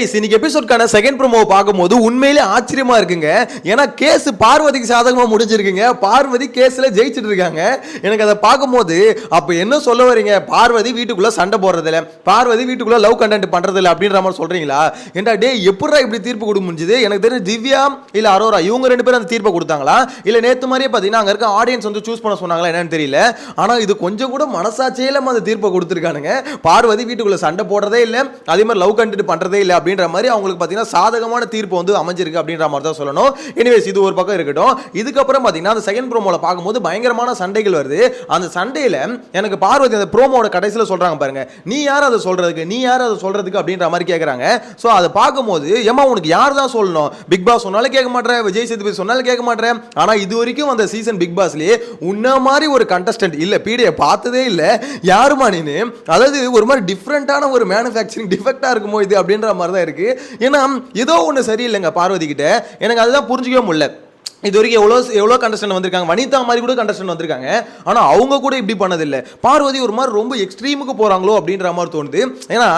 இன்னைக்கு எபிசோட்கான second promo பார்க்கும்போது உண்மையிலே ஆச்சரியமா இருக்குங்க. ஏன்னா கேஸ் பார்வதிக்கு சாதகமா முடிஞ்சிருக்குங்க. பார்வதி கேஸ்ல ஜெயிச்சுட்டு இருக்காங்க. எனக்கு அதை பார்க்கும்போது அப்ப என்ன சொல்ல வரீங்க? பார்வதி வீட்டுக்குள்ள சண்டை போடுறதில்ல. பார்வதி வீட்டுக்குள்ள லவ் கண்டென்ட் பண்றது இல்ல அப்படின்ற மாதிரி சொல்றீங்களா? ஏன்டா டே எப்படிடா இப்படி தீர்ப்பு கொடுக்க முடிஞ்சது? எனக்கு தெரிஞ்ச திவ்யா இல்ல அரோரா இவங்க ரெண்டு பேரும் அந்த தீர்ப்பை கொடுத்தாங்களா? இல்ல நேத்து மாதிரியே பாத்தீங்கன்னா அங்க இருக்க ஆடியன்ஸ் வந்து சூஸ் பண்ண சொன்னாங்களா என்னன்னு தெரியல. ஆனா இது கொஞ்சம் கூட மனசாட்சியே இல்லாம அந்த தீர்ப்பை கொடுத்துருக்கானுங்க. பார்வதி வீட்டுக்குள்ள சண்டை போடுறதே இல்ல. அதே மாதிரி லவ் கண்டென்ட் பண்றதே இல்ல அப்படின்ற மாதிரி அவங்களுக்கு பார்த்தீங்கன்னா சாதகமான தீர்ப்பு வந்து அமைஞ்சிருக்கு அப்படின்ற மாதிரி தான் சொல்லணும். எனிவேஸ் இது ஒரு பக்கம் இருக்கட்டும். இதுக்கப்புறம் பார்த்தீங்கன்னா அந்த செகண்ட் ப்ரோமோல பார்க்கும்போது பயங்கரமான சண்டைகள் வருது. அந்த சண்டையில் எனக்கு பார்வதி அந்த ப்ரோமோட கடைசியில் சொல்கிறாங்க பாருங்க. நீ யார் அதை சொல்கிறதுக்கு நீ யார் அதை சொல்கிறதுக்கு அப்படின்ற மாதிரி கேட்குறாங்க ஸோ அதை பார்க்கும்போது ஏமா உனக்கு யார் தான் சொல்லணும்? பிக் பாஸ் சொன்னாலும் கேட்க மாட்டேன் விஜய் சேதுபதி சொன்னாலும் கேட்க மாட்டேன் ஆனால் இது வரைக்கும் அந்த சீசன் பிக் பாஸ்லேயே உன்ன மாதிரி ஒரு கண்டஸ்டன்ட் இல்லை. பீடியை பார்த்ததே இல்லை. யாருமா நீனு? அதாவது ஒரு மாதிரி டிஃப்ரெண்ட்டான ஒரு மேனுஃபேக்சரிங் டிஃபெக்டாக இருக்குமோ இது? அப்படின்ற மாதிரி தான் இருக்கு. ஏன்னா ஏதோ ஒன்று சரியில்லைங்க பார்வதி கிட்ட. எனக்கு அதுதான் புரிஞ்சிக்கவே முடியல. இது வரைக்கும் எவ்வளோ எவ்வளோ கண்டஸ்டன் வந்திருக்காங்க? வனிதா மாதிரி கூட கண்டஸ்டன் வந்திருக்காங்க. ஆனால் அவங்க கூட இப்படி பண்ணதில்லை. பார்வதி ஒரு மாதிரி ரொம்ப எக்ஸ்ட்ரீமுக்கு போகிறாங்களோ அப்படின்ற மாதிரி தோணுது. ஏன்னா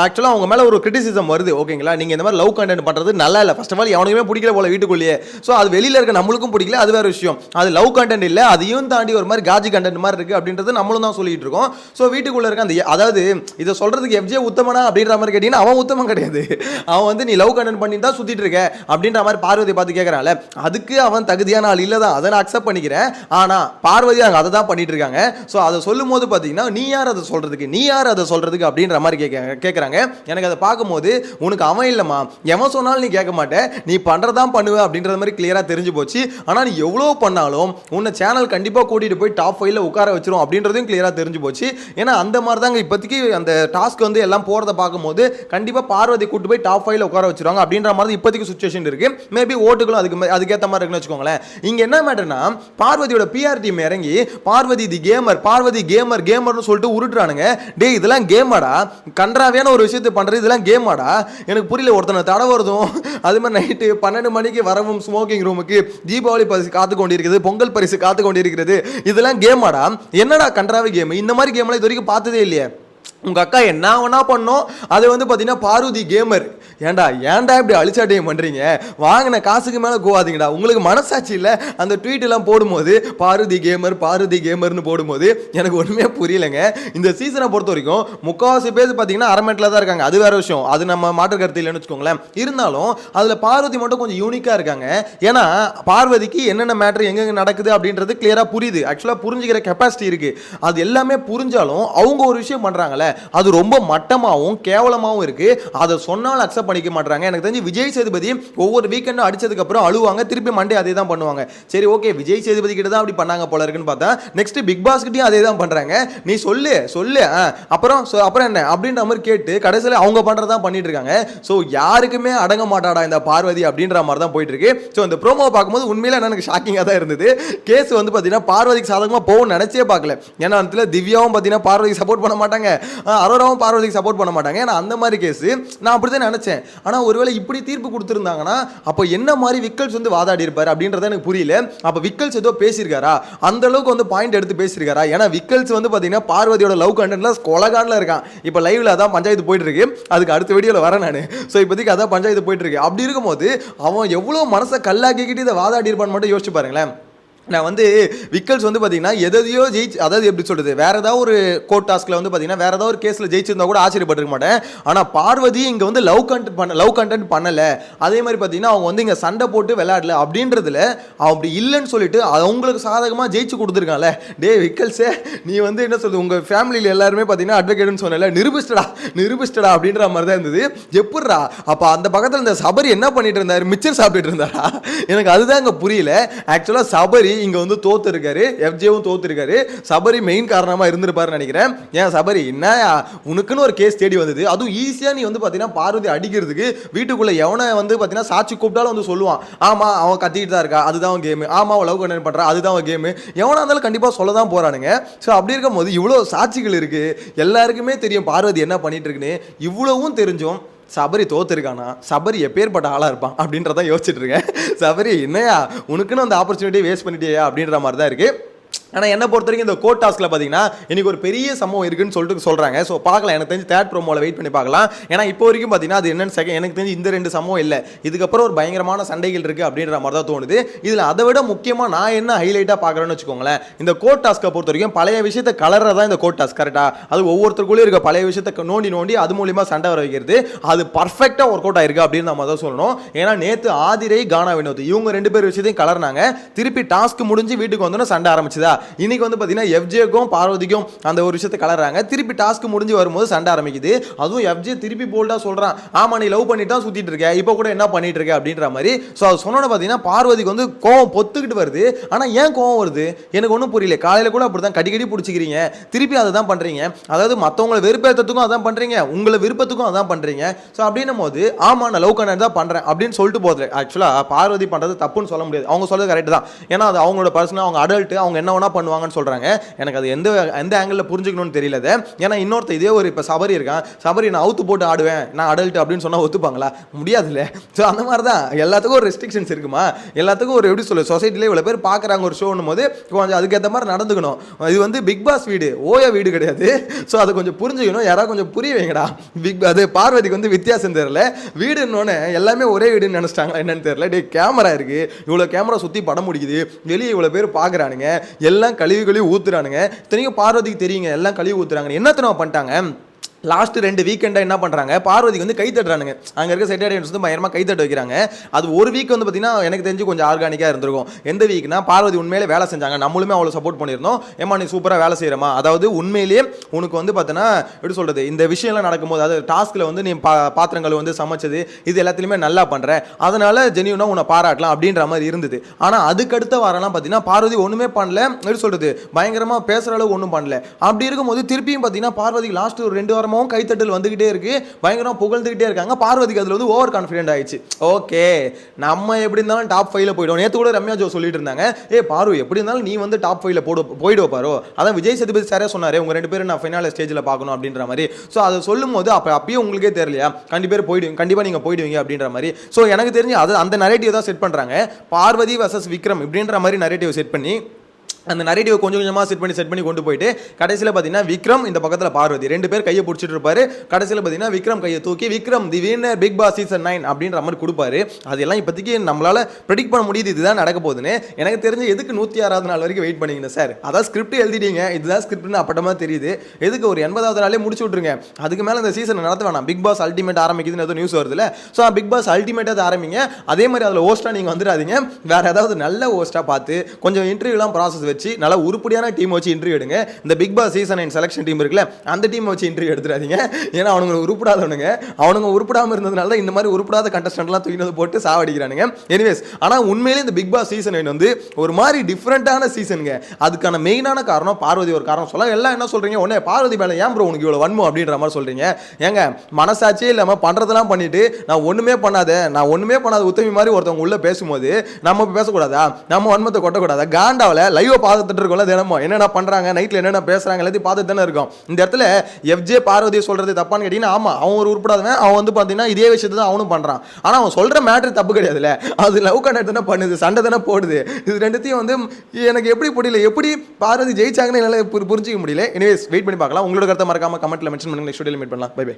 ஆக்சுவலாக அவங்க மேலே ஒரு கிரிட்டிசிசம் வருது. ஓகேங்களா? நீங்கள் இந்த மாதிரி லவ் கண்டென்ட் பண்ணுறது நல்லா இல்லை. ஃபர்ஸ்ட் ஆஃப் ஆல் எவனுக்குமே பிடிக்கல போல வீட்டுக்குள்ளேயே. ஸோ அது வெளியில் இருக்க நம்மளுக்கும் பிடிக்கல. அது வேற விஷயம். அது லவ் கண்டென்ட் இல்லை. அதையும் தாண்டி ஒரு மாதிரி காஜி கண்டென்ட் மாதிரி இருக்குது அப்படின்றது நம்மளும் தான் சொல்லிட்டு இருக்கோம். ஸோ வீட்டுக்குள்ளே இருக்க அந்த அதாவது இதை சொல்கிறதுக்கு எஃப்ஜே உத்தமனா அப்படின்ற மாதிரி கேட்டிங்கன்னா அவன் உத்தமம் கிடையாது. அவன் வந்து நீ லவ் கண்டென்ட் பண்ணி தான் சுற்றிட்டு இருக்க அப்படின்ற மாதிரி பார்வதி பார்த்து கேட்குறான்ல அதுக்கு அவன் தகுதியான ஆள் இல்லை தான் அதை நான் அக்செப்ட் பண்ணிக்கிறேன். ஆனால் பார்வதி அங்கே அதை தான் பண்ணிட்டு இருக்காங்க. ஸோ அதை சொல்லும் போது பார்த்தீங்கன்னா நீ யார் அதை சொல்கிறதுக்கு நீ யார் அதை சொல்கிறதுக்கு அப்படின்ற மாதிரி கேட்க கேட்குறாங்க எனக்கு அதை பார்க்கும்போது உனக்கு அவன் இல்லைம்மா. எவன் சொன்னாலும் நீ கேட்க மாட்டேன் நீ பண்ணுறதான் பண்ணுவ. அப்படின்றது மாதிரி கிளியராக தெரிஞ்சு போச்சு. ஆனால் நீ எவ்வளோ பண்ணாலும் உன்னை சேனல் கண்டிப்பாக கூட்டிகிட்டு போய் டாப் ஃபைவ்ல உட்கார வச்சிரும் அப்படின்றதையும் கிளியராக தெரிஞ்சு போச்சு. ஏன்னா அந்த மாதிரி தாங்க இப்போதைக்கு அந்த டாஸ்க் வந்து எல்லாம் போகிறத பார்க்கும்போது கண்டிப்பாக பார்வதி கூட்டு போய் டாப் ஃபைவ்ல உட்கார வச்சிருவாங்க அப்படின்ற மாதிரி இப்போதைக்கு சுச்சுவேஷன் இருக்குது மேபி ஓட்டுகளும் அதுக்கு மே- அதுக்கேற்ற மாதிரி வச்சுக்கோங்களேன். இங்க என்ன மேட்டர்னா பார்வதியோட பிஆர் டீம் இறங்கி Parvathi the gamer Parvathi gamer கேமர்னு சொல்லிட்டு உருட்டுறானுங்க. டே இதெல்லாம் கேமாடா கன்றாவியான ஒரு விஷயத்தை பண்றது இதெல்லாம் கேமாடா எனக்கு புரியல ஒருத்தனை தடை வருதும் அது மாதிரி நைட்டு பன்னெண்டு மணிக்கு வரவும் ஸ்மோக்கிங் ரூமுக்கு தீபாவளி பரிசு காத்து கொண்டிருக்கிறது பொங்கல் பரிசு காத்து கொண்டிருக்கிறது இதெல்லாம் கேமாடா என்னடா கன்றாவி கேம் இந்த மாதிரி கேம்லாம் இது வரைக்கும் பார்த்ததே இல்லையே. உங்கள் அக்கா என்ன வேணா பண்ணோம் அது வந்து பார்த்தீங்கன்னா பார்வதி கேமர் ஏன்டா ஏன்டா இப்படி அழிச்சாட்டியம் பண்ணுறீங்க வாங்கின காசுக்கு மேலே கோவாதீங்கடா. உங்களுக்கு மனசாட்சி இல்லை? அந்த ட்வீட்டெல்லாம் போடும்போது பார்வதி கேமர் பார்வதி கேமர்னு போடும்போது எனக்கு ஒன்றுமே புரியலைங்க. இந்த சீசனை பொறுத்த வரைக்கும் முக்கால்வாசி பேர் பார்த்தீங்கன்னா அரமேட்டில் தான் இருக்காங்க. அது வேறு விஷயம். அது நம்ம மாற்று கருத்து இல்லைன்னு வச்சுக்கோங்களேன். இருந்தாலும் அதில் பார்வதி மட்டும் கொஞ்சம் யூனிக்காக இருக்காங்க. ஏன்னா பார்வதிக்கு என்னென்ன மேட்ரு எங்கெங்க நடக்குது அப்படின்றது கிளியராக புரியுது. ஆக்சுவலாக புரிஞ்சுக்கிற கெப்பாசிட்டி இருக்குது அது எல்லாமே புரிஞ்சாலும் அவங்க ஒரு விஷயம் பண்ணுறாங்களே அது ரொம்ப மட்டமாகவும் கேவலமாகவும் இருக்குது அதை சொன்னாலும் அக்செப்ட் பண்ணிக்க மாட்டாங்க எனக்கு தெரிஞ்சு விஜய் சேதுபதி ஒவ்வொரு வீக்கெண்டும் அடிச்சதுக்கப்புறம் அழுவாங்க. திருப்பி மண்டே அதே தான் பண்ணுவாங்க. சரி ஓகே விஜய் சேதுபதி கிட்ட தான் அப்படி பண்ணாங்க போல இருக்குன்னு பார்த்தா நெக்ஸ்ட் பிக் பாஸ் கிட்டயும் அதே தான் பண்ணுறாங்க நீ சொல்லு சொல்லு ஆ, அப்புறம் ஸோ அப்புறம் என்ன? அப்படின்ற மாதிரி கேட்டு கடைசியில் அவங்க பண்றதான் பண்ணிட்டு இருக்காங்க. ஸோ யாருக்குமே அடங்க மாட்டாடா இந்த பார்வதி அப்படின்ற மாதிரி தான் போயிட்டு இருக்கு. ஸோ இந்த ப்ரோமோ பார்க்கும்போது உண்மையில எனக்கு ஷாக்கிங்காக தான் இருந்தது. கேஸ் வந்து பார்த்தீங்கன்னா பார்வதிக்கு சாதகமாக போகும் நினச்சே பார்க்கல. ஏன்னா அந்த திவ்யாவும் பார்த்தீங்கன்னா பார்வதிக்கு சப்போர்ட் பண்ண மாட்டாங்க. அரோராவும் பார்வதிக்கு சப்போர்ட் பண்ண மாட்டாங்க. ஏன்னா அந்த மாதிரி கேஸ் நான் அப்படி தான் நினச்சேன். ஆனால் ஒருவேளை இப்படி தீர்ப்பு கொடுத்துருந்தாங்கன்னா அப்போ என்ன மாதிரி விக்கல்ஸ் வந்து வாதாடி இருப்பார் அப்படின்றத எனக்கு புரியல. அப்போ விக்கல்ஸ் ஏதோ பேசியிருக்காரா? அந்த அளவுக்கு வந்து பாயிண்ட் எடுத்து பேசியிருக்காரா? ஏன்னா விக்கல்ஸ் வந்து பார்த்தீங்கன்னா பார்வதியோட லவ் கண்டென்ட்ல கொலகான்ல இருக்கான். இப்போ லைவ்ல அதான் பஞ்சாயத்து போயிட்டு இருக்கு அதுக்கு அடுத்த வீடியோவில் வரேன் நான். ஸோ இப்போதைக்கு அதான் பஞ்சாயத்து போயிட்டு இருக்கு அப்படி இருக்கும்போது அவன் எவ்வளோ மனசை கல்லாக்கிக்கிட்டு இதை வாதாடி இருப்பான்னு மட்டும் யோசிச்சு பாருங்களேன். நான் வந்து விக்கல்ஸ் வந்து பார்த்தீங்கன்னா எதையோ ஜெயிச்சு அதாவது எப்படி சொல்கிறது வேறு ஏதாவது ஒரு கோர்ட் டாஸ்கில் வந்து பார்த்தீங்கன்னா வேறு ஏதாவது ஒரு கேஸில் ஜெயிச்சிருந்தா கூட ஆச்சரியப்பட்டிருக்க மாட்டேன். ஆனால் பார்வதி இங்கே வந்து லவ் கண்டென்ட் பண்ண லவ் கண்டென்ட் பண்ணலை. அதே மாதிரி பார்த்தீங்கன்னா அவங்க வந்து இங்கே சண்டை போட்டு விளையாடல அப்படின்றதுல அவன் அப்படி இல்லைன்னு சொல்லிட்டு அவங்களுக்கு சாதகமாக ஜெயிச்சு கொடுத்துருக்காங்கல்ல டே விக்கல்ஸே நீ வந்து என்ன சொல்றது உங்கள் ஃபேமிலியில் எல்லாருமே பார்த்தீங்கன்னா அட்வொகேட்னு சொன்னல நிரூபிஸ்டடா நிரூபிஸ்டடா அப்படின்ற மாதிரி தான் இருந்தது. எப்படிடா? அப்போ அந்த பக்கத்தில் இந்த சபரி என்ன பண்ணிட்டு இருந்தாரு? மிச்சர் சாப்பிட்டுட்டு இருந்தாரா? எனக்கு அதுதான் இங்கே புரியல. ஆக்சுவலாக சபரி இங்கே வந்து தோத்துருக்காரு எஃப்ஜேவும் தோத்துருக்காரு. சபரி மெயின் காரணமாக இருந்திருப்பாருன்னு நினைக்கிறேன். ஏன் சபரி? என்ன உனக்குன்னு ஒரு கேஸ் தேடி வந்தது. அதுவும் ஈஸியாக நீ வந்து பார்த்தீங்கன்னா பார்வதி அடிக்கிறதுக்கு வீட்டுக்குள்ளே எவனை வந்து பார்த்தீங்கன்னா சாட்சி கூப்பிட்டாலும் வந்து சொல்லுவான். ஆமாம் அவன் கத்திக்கிட்டு தான் இருக்கா. அதுதான் அவன் கேமு ஆமாம் அவன் லவ் கண்டென்ட் பண்ணுறா அதுதான் அவன் கேமு எவனாக இருந்தாலும் கண்டிப்பாக சொல்ல தான் போகிறானுங்க ஸோ அப்படி இருக்கும்போது இவ்வளோ சாட்சிகள் இருக்குது எல்லாருக்குமே தெரியும் பார்வதி என்ன பண்ணிட்டு இருக்குன்னு. இவ்வளவும் தெரிஞ்சும் சபரி தோத்துருக்கானா? சபரி எப்பேற்பட்ட ஆளாக இருப்பான்? அப்படின்றதான் யோசிச்சுட்டு இருக்கேன். சபரி என்னையா உனக்குன்னு அந்த ஆப்பர்ச்சுனிட்டி வேஸ்ட் பண்ணிட்டியா அப்படின்ற மாதிரி தான் இருக்குது ஆனால் என்ன பொறுத்த வரைக்கும் இந்த கோட் டாஸ்கில் பார்த்தீங்கன்னா இன்னைக்கு ஒரு பெரிய சம்பவம் இருக்குன்னு சொல்லிட்டு சொல்கிறாங்க ஸோ பார்க்கலாம். எனக்கு தெரிஞ்சு தேர்ட் ப்ரோமோவில் வெயிட் பண்ணி பார்க்கலாம். ஏன்னா இப்போ வரைக்கும் பார்த்தீங்கன்னா அது என்னன்னு செகண்ட் எனக்கு தெரிஞ்சு இந்த ரெண்டு சம்பவம் இல்லை. இதுக்கப்புறம் ஒரு பயங்கரமான சண்டைகள் இருக்குது அப்படின்ற மாதிரி தான் தோணுது. இதில் அதை விட முக்கியமாக நான் என்ன ஹைலைட்டாக பார்க்குறேன்னு வச்சுக்கோங்களேன். இந்த கோட் டாஸ்க்கை பொறுத்த வரைக்கும் பழைய விஷயத்தை தான் இந்த கோட் டாஸ்க் கரெக்டாக அது ஒவ்வொருத்தருக்குள்ளேயும் இருக்க பழைய விஷயத்தை நோண்டி நோண்டி அது மூலியமாக சண்டை வர வைக்கிறது. அது பர்ஃபெக்டாக ஒர்க் அவுட் ஆயிருக்கு அப்படின்னு நம்ம தான் சொல்லணும். ஏன்னா நேற்று ஆதிரை கானா வினோத் இவங்க ரெண்டு பேர் விஷயத்தையும் கலர்னாங்க. திருப்பி டாஸ்க் முடிஞ்சு வீட்டுக்கு வந்தோன்னே சண்டை ஆரம்பிச்சுதா? இன்னைக்கு வந்து பார்த்தீங்கன்னா எஃப்ஜேக்கும் பார்வதிக்கும் அந்த ஒரு விஷயத்தை கலர்றாங்க திருப்பி டாஸ்க் முடிஞ்சு வரும்போது சண்டை ஆரம்பிக்குது. அதுவும் எஃப்ஜே திருப்பி போல்டாக சொல்கிறான் ஆமா நீ லவ் பண்ணிட்டு தான் சுற்றிட்டு இருக்க. இப்போ கூட என்ன பண்ணிட்டு இருக்க அப்படின்ற மாதிரி. ஸோ அது சொன்னோன்னு பார்த்தீங்கன்னா பார்வதிக்கு வந்து கோவம் பொத்துக்கிட்டு வருது. ஆனால் ஏன் கோவம் வருது? எனக்கு ஒன்றும் புரியல. காலையில் கூட அப்படி தான் கடிக்கடி பிடிச்சிக்கிறீங்க. திருப்பி அதை தான் பண்ணுறீங்க அதாவது மற்றவங்களை வெறுப்பேற்றத்துக்கும் அதான் பண்ணுறீங்க உங்களை விருப்பத்துக்கும் அதான் பண்ணுறீங்க ஸோ அப்படின்னும் போது ஆமாம் நான் லவ் கனெக்ட் தான் பண்ணுறேன் அப்படின்னு சொல்லிட்டு போகுது. ஆக்சுவலாக பார்வதி பண்ணுறது தப்புன்னு சொல்ல முடியாது. அவங்க சொல்கிறது கரெக்ட் தான். ஏன்னா அது அவங்களோட பர்சனல் அவங்க அடல்ட்டு அவங்க என்ன வேணா பண்ணுவாங்கன்னு சொல்கிறாங்க எனக்கு அது எந்த எந்த ஆங்கிளில் புரிஞ்சுக்கணும்னு தெரியல ஏன்னா இன்னொருத்த இதே ஒரு இப்போ சபரி இருக்கான். சபரி நான் அவுத்து போட்டு ஆடுவேன். நான் அடல்ட் அப்படின்னு சொன்னால் ஒத்துப்பாங்களா? முடியாதுல்ல. ஸோ அந்த மாதிரி தான் எல்லாத்துக்கும் ஒரு ரெஸ்ட்ரிக்ஷன்ஸ் இருக்குமா? எல்லாத்துக்கும் ஒரு எப்படி சொல்லு சொசைட்டிலே இவ்வளோ பேர் பார்க்குறாங்க ஒரு ஷோன்னும் போது கொஞ்சம் அதுக்கேற்ற மாதிரி நடந்துக்கணும். இது வந்து பிக் பாஸ் வீடு. ஓய வீடு கிடையாது. ஸோ அதை கொஞ்சம் புரிஞ்சுக்கணும். யாராவது கொஞ்சம் புரிய வைங்கடா. பிக் அது பார்வதிக்கு வந்து வித்தியாசம் தெரியல. வீடுன்னொன்னே எல்லாமே ஒரே வீடுன்னு நினச்சிட்டாங்களா என்னன்னு தெரியல. டே கேமரா இருக்குது இவ்வளோ கேமரா சுற்றி படம் முடிக்குது. வெளியே இவ்வளோ பேர் பார்க்குறானுங்க எல்லாம் கழுவி ஊத்துறானுங்க. இத்தனைக்கும் பார்வதிக்கு தெரியுங்க எல்லாம் கழிவு ஊத்துறாங்க என்ன பண்ணிட்டாங்க? லாஸ்ட் ரெண்டு வீக்கெண்டாக என்ன பண்ணுறாங்க பார்வதிக்கு வந்து கை தட்டுறானுங்க. அங்கே இருக்க செட்டேரியன்ஸ் வந்து பயங்கரமாக கை தட்டு வைக்கிறாங்க. அது ஒரு வீக் வந்து பார்த்தீங்கன்னா எனக்கு தெரிஞ்சு கொஞ்சம் ஆர்கானிக்காக இருந்திருக்கும். எந்த வீக்னா பார்வதி உண்மையிலே வேலை செஞ்சாங்க. நம்மளுமே அவ்வளோ சப்போர்ட் பண்ணியிருந்தோம். ஏமா நீ சூப்பராக வேலை செய்கிறமா அதாவது உண்மையிலேயே உனக்கு வந்து பார்த்தீங்கன்னா எப்படி சொல்கிறது இந்த விஷயம்லாம் நடக்கும்போது அதாவது டாஸ்கில் வந்து நீ பா பாத்திரங்கள் வந்து சமைச்சது இது எல்லாத்துலேயுமே நல்லா பண்ணுற அதனால ஜெனியூனாக உன்னை பாராட்டலாம் அப்படின்ற மாதிரி இருந்தது. ஆனால் அதுக்கடுத்த வாரம்லாம் பார்த்தீங்கன்னா பார்வதி ஒன்றுமே பண்ணல. எப்படி சொல்கிறது பயங்கரமாக பேசுகிற அளவு ஒன்றும் பண்ணல. அப்படி இருக்கும்போது திருப்பியும் பார்த்தீங்கன்னா பார்வதி லாஸ்ட் ஒரு ரெண்டு வாரமாக வாரமாகவும் கைத்தட்டல் வந்துக்கிட்டே இருக்கு. பயங்கரமாக புகழ்ந்துகிட்டே இருக்காங்க. பார்வதிக்கு அதில் வந்து ஓவர் கான்ஃபிடென்ட் ஆயிடுச்சு. ஓகே நம்ம எப்படி இருந்தாலும் டாப் ஃபைவ்ல போயிடுவோம். நேற்று கூட ரம்யா ஜோ சொல்லிட்டு இருந்தாங்க. ஏ பாரு எப்படி இருந்தாலும் நீ வந்து டாப் ஃபைவ்ல போடு போயிடுவ பாரு. அதான் விஜய் சேதுபதி சாரே சொன்னாரு. உங்கள் ரெண்டு பேரும் நான் ஃபைனல் ஸ்டேஜில் பார்க்கணும் அப்படின்ற மாதிரி. ஸோ அதை சொல்லும் போது அப்போ அப்பயும் உங்களுக்கே தெரியலையா? கண்டிப்பாக பேர் போயிடுவீங்க கண்டிப்பாக நீங்கள் போயிடுவீங்க அப்படின்ற மாதிரி. ஸோ எனக்கு தெரிஞ்சு அது அந்த நரேட்டிவ் தான் செட் பண்ணுறாங்க பார்வதி வர்சஸ் விக்ரம் இப்படின்ற மாதிரி நரேட்டிவ் செட் பண்ணி அந்த நரேட்டிவை கொஞ்சம் கொஞ்சமாக செட் பண்ணி செட் பண்ணி கொண்டு போயிட்டு கடைசியில் பார்த்தீங்கன்னா விக்ரம் இந்த பக்கத்தில் பார்வதி. ரெண்டு பேர் கையை பிடிச்சிட்டு இருப்பாரு. கடைசியில் பார்த்தீங்கன்னா விக்ரம் கையை தூக்கி Vikram the winner Bigg Boss season nine அப்படின்ற மாதிரி கொடுப்பாரு. அதெல்லாம் இப்போதைக்கு நம்மளால ப்ரெடிக்ட் பண்ண முடியுது. இதுதான் நடக்க போகுதுன்னு. எனக்கு தெரிஞ்சு எதுக்கு நூற்றி ஆறாவது நாள் வரைக்கும் வெயிட் பண்ணிங்க சார் அதான் ஸ்கிரிப்ட் எழுதிட்டீங்க. இதுதான் ஸ்கிரிப்ட்னு அப்பட்டமா தெரியுது. எதுக்கு ஒரு எண்பதாவது நாளே முடிச்சு விட்ருங்க அதுக்கு மேலே இந்த சீசன் நடத்த வேணாம். பிக் பாஸ் அல்டிமேட் ஆரம்பிக்குதுன்னு ஏதோ நியூஸ் வருதுல்ல. ஸோ பிக் பாஸ் அல்டிமேட்டாக ஆரம்பிங்க. அதே மாதிரி அதில் ஹோஸ்ட்டாக நீங்கள் வந்துடாதீங்க. வேறு ஏதாவது நல்ல ஹோஸ்ட்டாக பார்த்து கொஞ்சம் இன்டர்வியூலாம் ப்ராசஸ் வச்சு நல்லா உருப்படியான டீம் வச்சு இன்டர்வியூ எடுங்க. இந்த Bigg Boss season and selection team இருக்குல்ல அந்த டீம் வச்சு இன்டர்வியூ எடுத்துறாதீங்க ஏன்னா அவனுங்க உருப்படாதவனுங்க. அவனுங்க உருப்படாமல் இருந்ததுனால தான் இந்த மாதிரி உருப்படாத கண்டஸ்டன்ட்லாம் தூக்கினது போட்டு சாவடிக்கிறானுங்க. எனிவேஸ் ஆனால் உண்மையிலே இந்த பிக் பாஸ் சீசன் வந்து ஒரு மாதிரி டிஃப்ரெண்ட்டான சீசனுங்க அதுக்கான மெயினான காரணம் பார்வதி ஒரு காரணம். சொல்லலாம் எல்லாம் என்ன சொல்றீங்க? உடனே பார்வதி மேலே ஏன் ப்ரோ உனக்கு இவ்வளோ வன்மம்? அப்படின்ற மாதிரி சொல்கிறீங்க ஏங்க மனசாட்சியே இல்லாமல் பண்ணுறதெல்லாம் பண்ணிட்டு நான் ஒன்றுமே பண்ணாத நான் ஒன்றுமே பண்ணாத உத்தமி மாதிரி ஒருத்தவங்க உள்ளே பேசும்போது நம்ம பேசக்கூடாதா? நம்ம வன்மத்தை கொட்டக்கூடாதா? காண்டாவில் லைவை பார்த்துட்டு இருக்கோம்ல தினமும். என்னென்ன பண்ணுறாங்க நைட்டில் என்னென்ன பேசுகிறாங்க எல்லாத்தையும் பார்த்துட்டு தானே இருக்கோம். இந்த இடத்துல எஃப்ஜே பார்வதி சொல்கிறது தப்பான்னு கேட்டிங்கன்னா ஆமாம் அவன் ஒரு உருப்படாதவன் அவன் வந்து பார்த்தீங்கன்னா இதே விஷயத்தை தான் அவனும் பண்ணுறான் ஆனால் அவன் சொல்கிற மேட்ரு தப்பு கிடையாதுல்ல. அது லவ் கண்டக்ட் தானே பண்ணுது சண்டை தானே போடுது. இது ரெண்டுத்தையும் வந்து எனக்கு எப்படி புரியல எப்படி பார்வதி ஜெயிச்சாங்கன்னு என்னால் புரிஞ்சிக்க முடியல. எனிவேஸ் வெயிட் பண்ணி பார்க்கலாம். உங்களோட கருத்தை மறக்காம கமெண்ட்டில் மென்ஷன் பண்ணுங்க. நெக்ஸ்ட் மீட் பண்ணலாம். Bye bye